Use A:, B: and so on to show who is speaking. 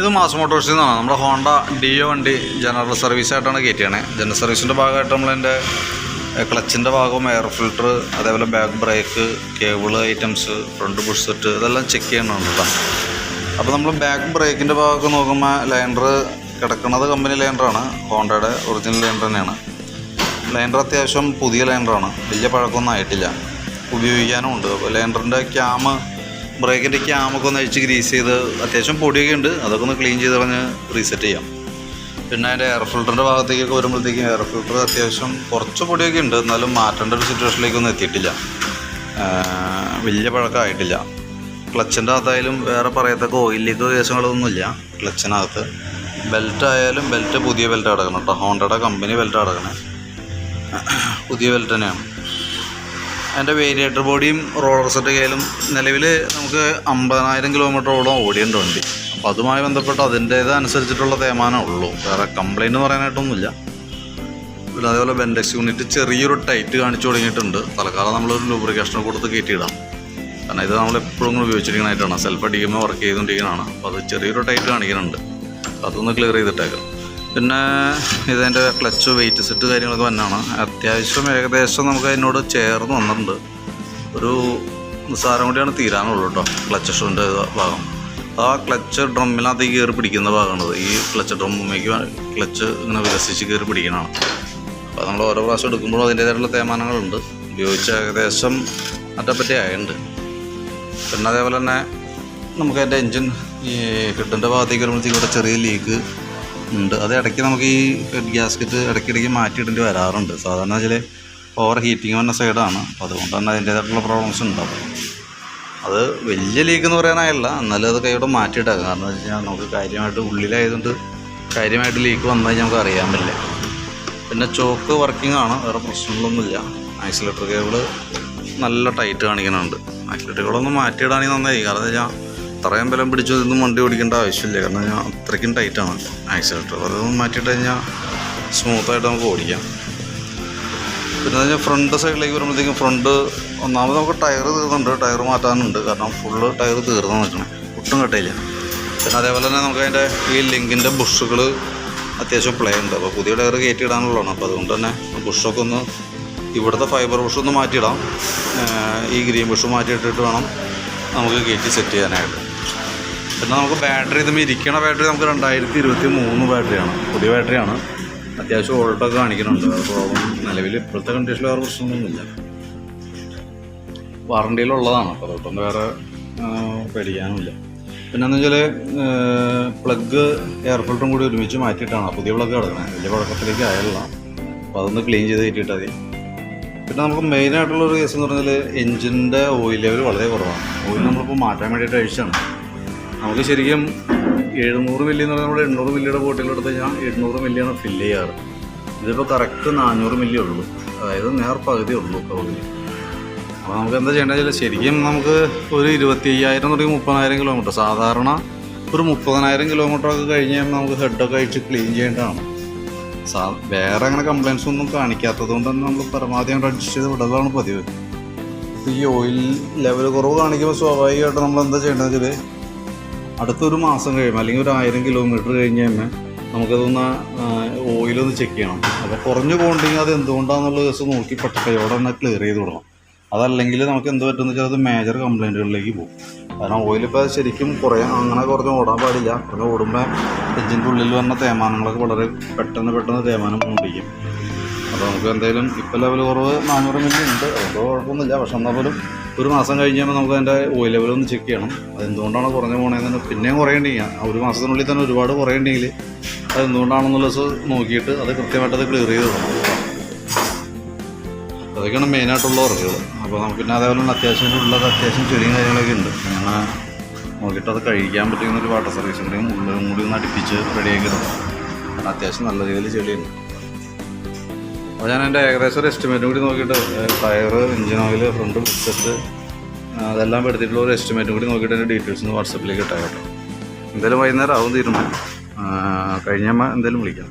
A: ഇത് മാസ് മോട്ടോഴ്സിൽ നിന്നാണ്. നമ്മുടെ ഹോണ്ട ഡിയോ വണ്ടി ജനറൽ സർവീസ് ആയിട്ടാണ് കയറ്റിയാണ്. ജനറൽ സർവീസിന്റെ ഭാഗമായിട്ട് നമ്മളതിന്റെ ക്ലച്ചിന്റെ ഭാഗവും എയർ ഫിൽറ്റർ അതേപോലെ back brake cable items front bush set ഇതെല്ലാം ചെക്ക് ചെയ്യണമെന്ന് അപ്പോൾ നമ്മൾ ബാക്ക് ബ്രേക്കിന്റെ ഭാഗമൊക്കെ നോക്കുമ്പോൾ ലൈൻഡർ കിടക്കുന്നത് കമ്പനി ലൈൻഡറാണ് ഹോണ്ടയുടെ ഒറിജിനൽ ലൈൻഡർ തന്നെയാണ്. ലൈൻഡർ അത്യാവശ്യം പുതിയ ലൈൻഡറാണ് വലിയ പഴക്കമൊന്നും ആയിട്ടില്ല. ഉപയോഗിക്കാനും ഉണ്ട്. അപ്പോൾ ലൈൻഡറിന്റെ ക്യാമ് ബ്രേക്കിന്റെ ക്യാമൊക്കെ ഒന്ന് അഴിച്ച് ഗ്രീസ് ചെയ്ത് അത്യാവശ്യം പൊടിയൊക്കെ ഉണ്ട്. അതൊക്കെ ഒന്ന് ക്ലീൻ ചെയ്ത് കളഞ്ഞ് റീസെറ്റ് ചെയ്യാം. പിന്നെ അതിന്റെ എയർ ഫിൽറ്ററിന്റെ ഭാഗത്തേക്കൊക്കെ വരുമ്പോഴത്തേക്കും എയർ ഫിൽറ്റർ അത്യാവശ്യം കുറച്ച് പൊടിയൊക്കെ ഉണ്ട്. എന്നാലും മാറ്റേണ്ട ഒരു സിറ്റുവേഷനിലേക്കൊന്നും എത്തിയിട്ടില്ല. വലിയ പഴക്കമായിട്ടില്ല. ക്ലച്ചിന്റെ അകത്തായാലും വേറെ പറയത്തക്ക ഓയിൽ ലീക്ക് കേസുകളൊന്നുമില്ല ക്ലച്ചിനകത്ത് ബെൽറ്റ് ആയാലും ബെൽറ്റ് പുതിയ ബെൽറ്റ് അടക്കണം കേട്ടോ ഹോണ്ടയുടെ കമ്പനി ബെൽറ്റ് അടക്കണേ. പുതിയ ബെൽറ്റ് തന്നെയാണ്. അതിന്റെ വേരിയേറ്റർ ബോഡിയും റോളർ സെറ്റ് കയ്യിലും നിലവിൽ നമുക്ക് അമ്പതിനായിരം കിലോമീറ്ററോളം ഓടിയുണ്ട് വണ്ടി. അപ്പോൾ അതുമായി ബന്ധപ്പെട്ട് അതിന്റേതനുസരിച്ചിട്ടുള്ള തേമാനം ഉള്ളൂ. വേറെ കംപ്ലൈന്റ് എന്ന് പറയാനായിട്ടൊന്നുമില്ല. പിന്നെ അതേപോലെ ബെൻഡെക്സ് യൂണിറ്റ് ചെറിയൊരു ടൈറ്റ് കാണിച്ചു തുടങ്ങിയിട്ടുണ്ട്. തൽക്കാലം നമ്മളൊരു ലൂബ്രിക്കേഷൻ കൊടുത്ത് കയറ്റിയിടാം. കാരണം ഇത് നമ്മൾ എപ്പോഴും ഉപയോഗിച്ചിരിക്കണമായിട്ടാണ് സെൽഫ് അടിക്കുമ്പോൾ വർക്ക് ചെയ്തുകൊണ്ടിരിക്കുന്നതാണ് അപ്പോൾ അത് ചെറിയൊരു ടൈറ്റ് കാണിക്കുന്നുണ്ട്. അതൊന്ന് ക്ലിയർ ചെയ്തിട്ടേക്കാം. പിന്നെ ഇതിന്റെ ക്ലച്ച് വെയിറ്റ് സെറ്റ് കാര്യങ്ങളൊക്കെ വന്നാണ്. അത്യാവശ്യം ഏകദേശം നമുക്ക് അതിനോട് ചേർന്ന് വന്നിട്ടുണ്ട്. ഒരു നിസ്സാരം കൂടിയാണ് തീരാനുള്ളൂ കേട്ടോ ക്ലച്ച് ഷൂന്റെ ഭാഗം. ആ ക്ലച്ച് ഡ്രമ്മിനകത്ത് കയറി പിടിക്കുന്ന ഭാഗമാണത്. ഈ ക്ലച്ച് ഡ്രമ്മിലേക്ക് ക്ലച്ച് ഇങ്ങനെ വികസിച്ച് കയറി പിടിക്കണതാണ്. അപ്പോൾ നമ്മൾ ഓരോ പ്രാവശ്യം എടുക്കുമ്പോഴും അതിന്റേതായിട്ടുള്ള തേമാനങ്ങളുണ്ട്. ഉപയോഗിച്ച ഏകദേശം അറ്റപ്പറ്റി ആയുണ്ട് പിന്നെ അതേപോലെ തന്നെ നമുക്ക് അതിന്റെ എൻജിൻ ഈ ഹെഡിന്റെ ഭാഗത്തേക്ക് വരുമ്പോഴത്തേക്കും ഇവിടെ ചെറിയ ലീക്ക് ഉണ്ട്. അത് ഇടയ്ക്ക് നമുക്ക് ഈ ഗ്യാസ്കറ്റ് ഇടയ്ക്കിടയ്ക്ക് മാറ്റിയിടേണ്ടി വരാറുണ്ട്. സാധാരണ വെച്ചാൽ ഓവർ ഹീറ്റിംഗ് വന്ന സൈഡാണ് അപ്പോൾ അതുകൊണ്ട് തന്നെ അതിന്റേതായിട്ടുള്ള പ്രോബ്ലംസ് ഉണ്ടാവും അത് വലിയ ലീക്ക് എന്ന് പറയാനായല്ല. എന്നാലും അത് കൈയോടെ മാറ്റിയിട്ടാകും കാരണം എന്ന് വെച്ച് കഴിഞ്ഞാൽ നമുക്ക് കാര്യമായിട്ട് ഉള്ളിലായതുകൊണ്ട് കാര്യമായിട്ട് ലീക്ക് വന്നാൽ നമുക്ക് അറിയാൻ പറ്റില്ല. പിന്നെ ചോക്ക് വർക്കിംഗ് ആണ്. വേറെ പ്രശ്നങ്ങളൊന്നുമില്ല. ആക്സിലേറ്റർ കേബിൾ നല്ല ടൈറ്റ് കാണിക്കുന്നുണ്ട്. ആക്സിലേറ്റർ കേബിളൊന്ന് മാറ്റിയിടാണെങ്കിൽ നന്നായി. കാരണം എന്താ വെച്ചാൽ അത്രയും ബലം പിടിച്ചു ഇതൊന്നും വണ്ടി ഓടിക്കേണ്ട ആവശ്യമില്ല. കാരണം ഞാൻ അത്രയ്ക്കും ടൈറ്റാണ് ആക്സിലേറ്റർ അതൊന്ന് മാറ്റിയിട്ട് കഴിഞ്ഞാൽ സ്മൂത്തായിട്ട് നമുക്ക് ഓടിക്കാം. പിന്നെ കഴിഞ്ഞാൽ ഫ്രണ്ട് സൈഡിലേക്ക് വരുമ്പോഴത്തേക്കും ഫ്രണ്ട് ഒന്നാമത് നമുക്ക് ടയർ തീർന്നുണ്ട് ടയർ മാറ്റാനുണ്ട്. കാരണം ഫുള്ള് ടയർ തീർന്നു നിൽക്കണം. ഒട്ടും കട്ടയില്ല പിന്നെ അതേപോലെ തന്നെ നമുക്ക് അതിന്റെ ഈ ലിങ്കിന്റെ ബുഷുകൾ അത്യാവശ്യം പ്ലേ ഉണ്ട്. അപ്പോൾ പുതിയ ടയർ കയറ്റി ഇടാനുള്ളതാണ്. അപ്പോൾ അതുകൊണ്ട് തന്നെ ബുഷൊക്കെ ഒന്ന് ഇവിടുത്തെ ഫൈബർ ബുഷ് ഒന്ന് മാറ്റിയിടാം. ഈ ഗ്രീൻ ബുഷ് മാറ്റിയിട്ടിട്ട് വേണം നമുക്ക് കയറ്റി സെറ്റ് ചെയ്യാനായിട്ട്. പിന്നെ നമുക്ക് ബാറ്ററി ഇതുമ്പോൾ ഇരിക്കണ ബാറ്ററി നമുക്ക് രണ്ടായിരത്തി ഇരുപത്തി മൂന്ന് ബാറ്ററിയാണ് പുതിയ ബാറ്ററിയാണ് അത്യാവശ്യം ഓൾട്ടൊക്കെ കാണിക്കുന്നുണ്ട്. അപ്പോൾ നിലവിൽ ഇപ്പോഴത്തെ കണ്ടീഷനിൽ വേറെ പ്രശ്നമൊന്നുമില്ല. വാറണ്ടിയിലുള്ളതാണ് അപ്പോൾ അതുകൊണ്ട് വേറെ പേടിക്കാനുമില്ല. പിന്നെ എന്ന് വെച്ചാൽ പ്ലഗ് എയർ ഫിൽറ്ററും കൂടി ഒരുമിച്ച് മാറ്റിയിട്ടാണ്. പുതിയ പ്ലഗ് കിടക്കുന്നത് വലിയ പഴക്കത്തിലേക്ക് ആയല്ല അപ്പോൾ അതൊന്ന് ക്ലീൻ ചെയ്ത് കിട്ടിയിട്ടാൽ മതി. പിന്നെ നമുക്ക് മെയിനായിട്ടുള്ള ഒരു കേസ് എന്ന് പറഞ്ഞാൽ എഞ്ചിന്റെ ഓയിൽ ലെവൽ വളരെ കുറവാണ്. ഓയിൽ നമ്മളിപ്പോൾ മാറ്റാൻ വേണ്ടിയിട്ട് അഴിച്ചാണ് നമുക്ക് ശരിക്കും എഴുന്നൂറ് മില്ലി എന്ന് പറഞ്ഞാൽ നമ്മൾ എണ്ണൂറ് മില്ലിയുടെ ബോട്ടിലെടുത്ത് കഴിഞ്ഞാൽ എണ്ണൂറ് മില്ലിയാണ് ഫില്ല് ചെയ്യാറ്. ഇതിപ്പോൾ കറക്റ്റ് നാനൂറ് മില്ലി ഉള്ളൂ. അതായത് നേർ പകുതി ഉള്ളൂ പകുതി അപ്പോൾ നമുക്ക് എന്താ ചെയ്യേണ്ടത് വെച്ചാൽ ശരിക്കും നമുക്ക് ഒരു ഇരുപത്തി അയ്യായിരം തുടങ്ങി മുപ്പതിനായിരം കിലോമീറ്റർ സാധാരണ ഒരു മുപ്പതിനായിരം കിലോമീറ്റർ ഒക്കെ കഴിഞ്ഞ് കഴിയുമ്പോൾ നമുക്ക് ഹെഡൊക്കെ അഴിച്ച് ക്ലീൻ ചെയ്യേണ്ടതാണ്. സാ വേറെ അങ്ങനെ കംപ്ലയിൻസ് ഒന്നും കാണിക്കാത്തത് കൊണ്ട് തന്നെ നമ്മൾ പരമാവധി അങ്ങോട്ട് അഡ്ജസ്റ്റ് ചെയ്ത് വിടലാണ് പതിവ്. ഈ ഓയിൽ ലെവൽ കുറവ് കാണിക്കുമ്പോൾ സ്വാഭാവികമായിട്ട് നമ്മൾ എന്താ ചെയ്യേണ്ടത് അടുത്തൊരു മാസം കഴിയുമ്പോൾ അല്ലെങ്കിൽ ഒരു ആയിരം കിലോമീറ്റർ കഴിഞ്ഞ് കഴിഞ്ഞാൽ നമുക്കതൊന്ന് ഓയിലൊന്ന് ചെക്ക് ചെയ്യണം. അപ്പോൾ കുറഞ്ഞു പോകണ്ടെങ്കിൽ അത് എന്തുകൊണ്ടാണെന്നുള്ള ദിവസം നോക്കി പെട്ടയോടെ തന്നെ ക്ലിയർ ചെയ്ത് വിടണം. അതല്ലെങ്കിൽ നമുക്ക് എന്ത് പറ്റുമെന്ന് വെച്ചാൽ അത് മേജർ കംപ്ലൈന്റുകളിലേക്ക് പോകും. കാരണം ഓയിലിപ്പോൾ ശരിക്കും കുറേ അങ്ങനെ കുറഞ്ഞ് ഓടാൻ പാടില്ല. കുറഞ്ഞ് ഓടുമ്പോൾ എഞ്ചിന്റെ ഉള്ളിൽ വരുന്ന തേമാനങ്ങളൊക്കെ വളരെ പെട്ടെന്ന് പെട്ടെന്ന് തേമാനം കൊണ്ടിരിക്കും. അപ്പോൾ നമുക്ക് എന്തായാലും ഇപ്പോൾ ലെവൽ കുറവ് നാനൂറ് മില്ലി ഉണ്ട്. അതുകൊണ്ട് കുഴപ്പമൊന്നുമില്ല. പക്ഷെ എന്നാൽ പോലും ഒരു മാസം കഴിഞ്ഞ് നമുക്ക് അതിന്റെ ഓയിൽ ലെവൽ ഒന്ന് ചെക്ക് ചെയ്യണം. അതെന്തുകൊണ്ടാണ് കുറഞ്ഞു പോകണതെന്ന് പിന്നെയും കുറയേണ്ടെങ്കിൽ ആ ഒരു മാസത്തിനുള്ളിൽ തന്നെ ഒരുപാട് കുറയേണ്ടെങ്കിൽ അതെന്തുകൊണ്ടാണെന്നുള്ളത് നോക്കിയിട്ട് അത് കൃത്യമായിട്ട് അത് ക്ലിയർ ചെയ്ത് തുടങ്ങും അതൊക്കെയാണ് മെയിനായിട്ടുള്ള വർക്കുകൾ അപ്പോൾ നമുക്ക് പിന്നെ അതേപോലെ അത്യാവശ്യം ഉള്ളത് അത്യാവശ്യം ചെറിയ കാര്യങ്ങളൊക്കെ ഉണ്ട്. അങ്ങനെ നോക്കിയിട്ട് അത് കഴിക്കാൻ പറ്റുന്ന ഒരു വാട്ടർ സർവീസ് ഉണ്ടെങ്കിൽ ഉള്ളിലും കൂടി ഒന്ന് അടുപ്പിച്ച് റെഡിയാക്കി അത്യാവശ്യം നല്ല രീതിയിൽ ചെളിയുണ്ട് അപ്പോൾ ഞാൻ എന്റെ ഏകദേശം ഒരു എസ്റ്റിമേറ്റ് കൂടി നോക്കിയിട്ട് tyre engine oil front set അതെല്ലാം എടുത്തിട്ടുള്ള ഒരു എസ്റ്റിമേറ്റും കൂടി നോക്കിയിട്ട് എന്റെ ഡീറ്റെയിൽസ് ഒന്ന് വാട്സപ്പിലേക്ക് ഇട്ടാൽ കേട്ടോ. എന്തായാലും വൈകുന്നേരം ആവും തീരുമാനം. കഴിഞ്ഞ എന്തായാലും വിളിക്കാം.